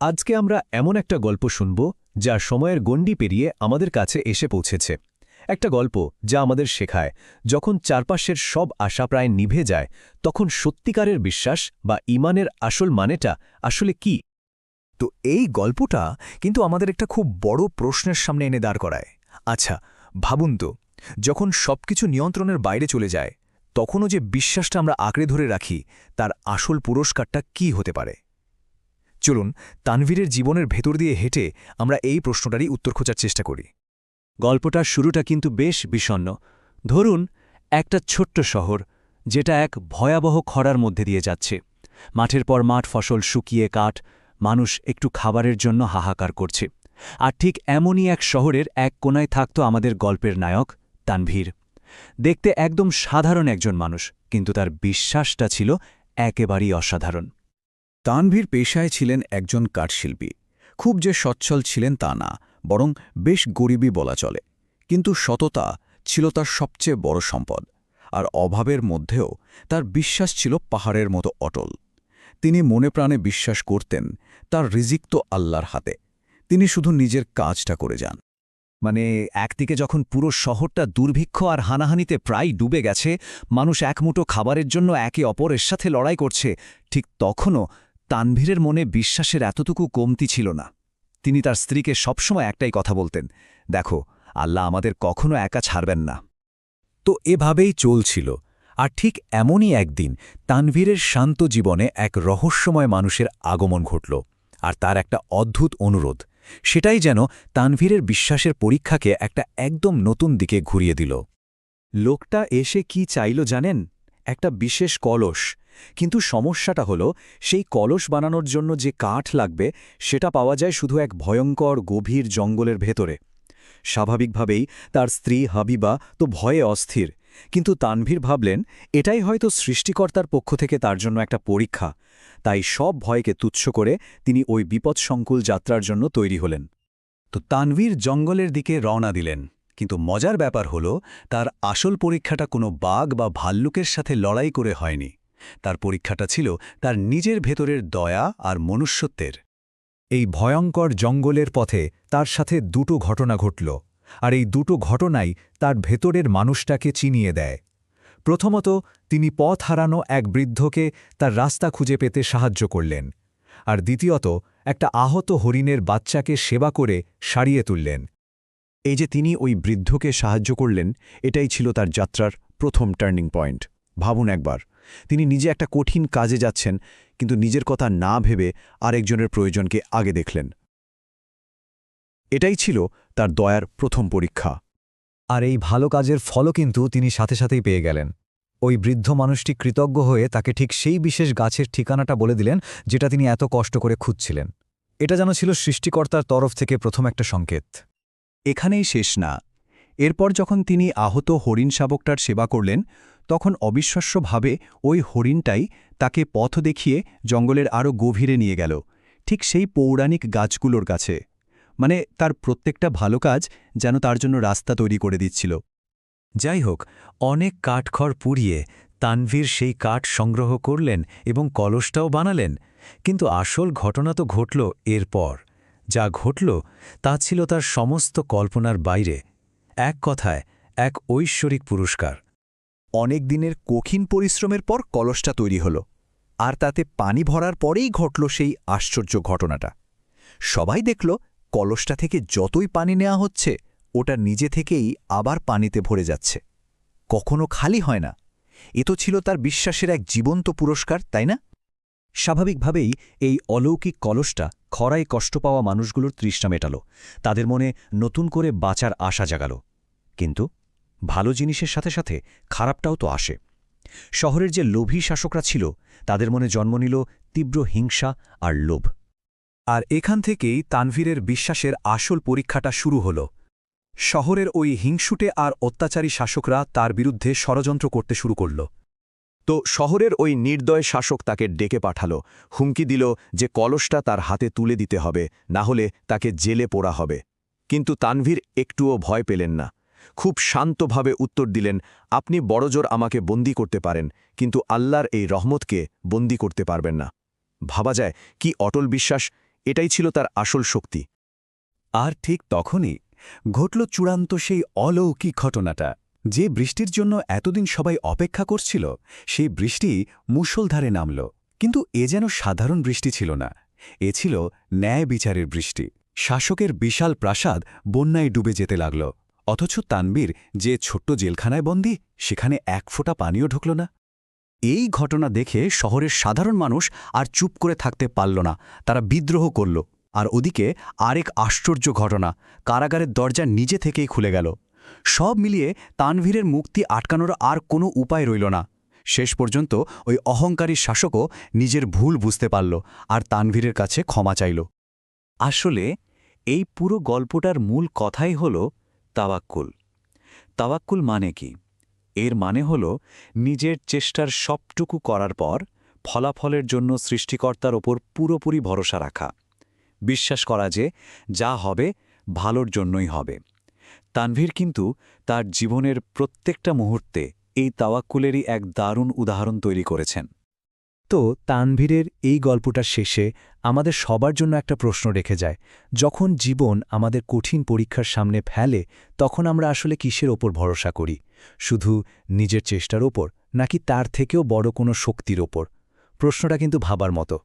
আজকে আমরা এমন একটা গল্প শুনব, যা সময়ের গণ্ডি পেরিয়ে আমাদের কাছে এসে পৌঁছেছে। একটা গল্প যা আমাদের শেখায়, যখন চারপাশের সব আশা প্রায় নিভে যায়, তখন সত্যিকারের বিশ্বাস বা ইমানের আসল মানেটা আসলে কি? তো এই গল্পটা কিন্তু আমাদের একটা খুব বড় প্রশ্নের সামনে এনে দাঁড় করায়। আচ্ছা ভাবুন তো, যখন সবকিছু নিয়ন্ত্রণের বাইরে চলে যায়, তখনও যে বিশ্বাসটা আমরা আঁকড়ে ধরে রাখি, তার আসল পুরস্কারটা কি হতে পারে? চলুন তানভীরের জীবনের ভেতর দিয়ে হেঁটে আমরা এই প্রশ্নটারই উত্তর খোঁজার চেষ্টা করি। গল্পটার শুরুটা কিন্তু বেশ বিষণ্ন ধরুন, একটা ছোট্ট শহর, যেটা এক ভয়াবহ খরার মধ্যে দিয়ে যাচ্ছে। মাঠের পর মাঠ ফসল শুকিয়ে কাঠ, মানুষ একটু খাবারের জন্য হাহাকার করছে। আর ঠিক এমনই এক শহরের এক কোনায় থাকত আমাদের গল্পের নায়ক তানভীর। দেখতে একদম সাধারণ একজন মানুষ, কিন্তু তার বিশ্বাসটা ছিল একেবারেই অসাধারণ। তানভীর পেশায় ছিলেন একজন কাঠশিল্পী। খুব যে সচ্ছল ছিলেন তা না, বরং বেশ গরিবই বলা চলে। কিন্তু সততা ছিল তার সবচেয়ে বড় সম্পদ, আর অভাবের মধ্যেও তার বিশ্বাস ছিল পাহাড়ের মতো অটল। তিনি মনে প্রাণে বিশ্বাস করতেন তার রিজিক তো আল্লাহর হাতে। তিনি শুধু নিজের কাজটা করে যান। মানে একদিকে যখন পুরো শহরটা দুর্ভিক্ষ আর হানাহানিতে প্রায় ডুবে গেছে, মানুষ একমুটো খাবারের জন্য একে অপরের সাথে লড়াই করছে, ঠিক তখনও তানভীরের মনে বিশ্বাসের এতটুকু কমতি ছিল না। তিনি তার স্ত্রীকে সবসময় একটাই কথা বলতেন, দেখো, আল্লাহ আমাদের কখনো একা ছাড়বেন না। তো এভাবেই চলছিল, আর ঠিক এমনই একদিন তানভীরের শান্ত জীবনে এক রহস্যময় মানুষের আগমন ঘটল, আর তার একটা অদ্ভুত অনুরোধ, সেটাই যেন তানভীরের বিশ্বাসের পরীক্ষাকে একটা একদম নতুন দিকে ঘুরিয়ে দিল। লোকটা এসে কি চাইল জানেন? একটা বিশেষ কলস কিন্তু সমস্যাটা হলো, সেই কলস বানানোর জন্য যে কাঠ লাগবে, সেটা পাওয়া যায় শুধু এক ভয়ঙ্কর, গভীর জঙ্গলের ভেতরে। স্বাভাবিকভাবেই তার স্ত্রী হাবিবা তো ভয়ে অস্থির। কিন্তু তানভীর ভাবলেন, এটাই হয়তো সৃষ্টিকর্তার পক্ষ থেকে তার জন্য একটা পরীক্ষা। তাই সব ভয়কে তুচ্ছ করে তিনি ওই বিপদসংকুল যাত্রার জন্য তৈরি হলেন। তো তানভীর জঙ্গলের দিকে রওনা দিলেন। কিন্তু মজার ব্যাপার হল, তার আসল পরীক্ষাটা কোনো বাঘ বা ভাল্লুকের সাথে লড়াই করে হয়নি। তার পরীক্ষাটা ছিল তার নিজের ভেতরের দয়া আর মনুষ্যত্বের। এই ভয়ঙ্কর জঙ্গলের পথে তার সাথে দুটো ঘটনা ঘটল, আর এই দুটো ঘটনাই তার ভেতরের মানুষটাকে চিনিয়ে দেয়। প্রথমত, তিনি পথ হারানো এক বৃদ্ধকে তার রাস্তা খুঁজে পেতে সাহায্য করলেন, আর দ্বিতীয়ত, একটা আহত হরিণের বাচ্চাকে সেবা করে সারিয়ে তুললেন। এই যে তিনি ওই বৃদ্ধকে সাহায্য করলেন, এটাই ছিল তার যাত্রার প্রথম টার্নিং পয়েন্ট। ভাবুন একবার। তিনি নিজে একটা কঠিন কাজে যাচ্ছেন, কিন্তু নিজের কথা না ভেবে আরেকজনের প্রয়োজনকে আগে দেখলেন। এটাই ছিল তার দয়ার প্রথম পরীক্ষা। আর এই ভালো কাজের ফলও কিন্তু তিনি সাথে সাথেই পেয়ে গেলেন। ওই বৃদ্ধ মানুষটি কৃতজ্ঞ হয়ে তাকে ঠিক সেই বিশেষ গাছের ঠিকানাটা বলে দিলেন, যেটা তিনি এত কষ্ট করে খুঁজছিলেন। এটা যেন ছিল সৃষ্টিকর্তার তরফ থেকে প্রথম একটা সংকেত। এখানেই শেষ না। এরপর যখন তিনি আহত হরিণ শাবকটার সেবা করলেন তখন অবিশ্বাস্যভাবে ওই হরিণটাই তাকে পথ দেখিয়ে জঙ্গলের আরও গভীরে নিয়ে গেল, ঠিক সেই পৌরাণিক গাছগুলোর কাছে। মানে তার প্রত্যেকটা ভালো কাজ যেন তার জন্য রাস্তা তৈরি করে দিচ্ছিল। যাই হোক, অনেক কাঠখড় পুড়িয়ে তানভীর সেই কাঠ সংগ্রহ করলেন এবং কলসটাও বানালেন। কিন্তু আসল ঘটনা তো ঘটল এরপর যা ঘটল তা ছিল তার সমস্ত কল্পনার বাইরে। এক কথায়, এক ঐশ্বরিক পুরস্কার। অনেক দিনের কঠিন পরিশ্রমের পর কলসটা তৈরি হল, আর তাতে পানি ভরার পরেই ঘটল সেই আশ্চর্য ঘটনাটা। সবাই দেখল, কলসটা থেকে যতই পানি নেওয়া হচ্ছে, ওটা নিজে থেকেই আবার পানিতে ভরে যাচ্ছে। কখনো খালি হয় না। এ তো ছিল তার বিশ্বাসের এক জীবন্ত পুরস্কার, তাই না? স্বাভাবিকভাবেই এই অলৌকিক কলসটা খরায় কষ্ট পাওয়া মানুষগুলোর তৃষ্ণা মেটাল। তাদের মনে নতুন করে বাঁচার আশা জাগাল। কিন্তু ভালো জিনিসের সাথে সাথে খারাপটাও তো আসে। শহরের যে লোভী শাসকরা ছিল, তাদের মনে জন্ম নিল তীব্র হিংসা আর লোভ। আর এখান থেকেই তানভীরের বিশ্বাসের আসল পরীক্ষাটা শুরু হল। শহরের ওই হিংসুটে আর অত্যাচারী শাসকরা তার বিরুদ্ধে ষড়যন্ত্র করতে শুরু করল। তো শহরের ওই নির্দয় শাসক তাকে ডেকে পাঠাল, হুমকি দিল যে কলসটা তার হাতে তুলে দিতে হবে, না হলে তাকে জেলে পোড়া হবে। কিন্তু তানভীর একটুও ভয় পেলেন না। খুব শান্তভাবে উত্তর দিলেন, আপনি বড়জোর আমাকে বন্দি করতে পারেন, কিন্তু আল্লাহর এই রহমতকে বন্দি করতে পারবেন না। ভাবা যায়, কি অটল বিশ্বাস, এটাই ছিল তার আসল শক্তি। আর ঠিক তখনই ঘটল চূড়ান্ত সেই অলৌকিক ঘটনাটা। যে বৃষ্টির জন্য এতদিন সবাই অপেক্ষা করছিল, সেই বৃষ্টি মুষলধারে নামল। কিন্তু এ যেন সাধারণ বৃষ্টি ছিল না, এ ছিল ন্যায় বিচারের বৃষ্টি। শাসকের বিশাল প্রাসাদ বন্যায় ডুবে যেতে লাগল। অথচ তানবীর যে ছোট্ট জেলখানায় বন্দী, সেখানে এক ফোঁটা পানিও ঢুকল না। এই ঘটনা দেখে শহরের সাধারণ মানুষ আর চুপ করে থাকতে পারল না। তারা বিদ্রোহ করল। আর ওদিকে আরেক আশ্চর্য ঘটনা, কারাগারের দরজা নিজে থেকেই খুলে গেল। সব মিলিয়ে তানভীরের মুক্তি আটকানোর আর কোনো উপায় রইল না। শেষ পর্যন্ত ওই অহংকারী শাসকও নিজের ভুল বুঝতে পারল আর তানভীরের কাছে ক্ষমা চাইল। আসলে এই পুরো গল্পটার মূল কথাই হল তাওয়াক্কুল। তাওয়াক্কুল মানে কি? এর মানে হল নিজের চেষ্টার সবটুকু করার পর ফলাফলের জন্য সৃষ্টিকর্তার ওপর পুরোপুরি ভরসা রাখা। বিশ্বাস করা যে যা হবে ভালোর জন্যই হবে। তানভীর কিন্তু তার জীবনের প্রত্যেকটা মুহূর্তে এই তাওয়াক্কুলেরই এক দারুণ উদাহরণ তৈরি করেছেন। তো তানভীরের এই গল্পটার শেষে আমাদের সবার জন্য একটা প্রশ্ন রেখে যায়। যখন জীবন আমাদের কঠিন পরীক্ষার সামনে ফেলে, তখন আমরা আসলে কিসের ওপর ভরসা করি? শুধু নিজের চেষ্টার ওপর, নাকি তার থেকেও বড় কোনো শক্তির ওপর? প্রশ্নটা কিন্তু ভাবার মতো।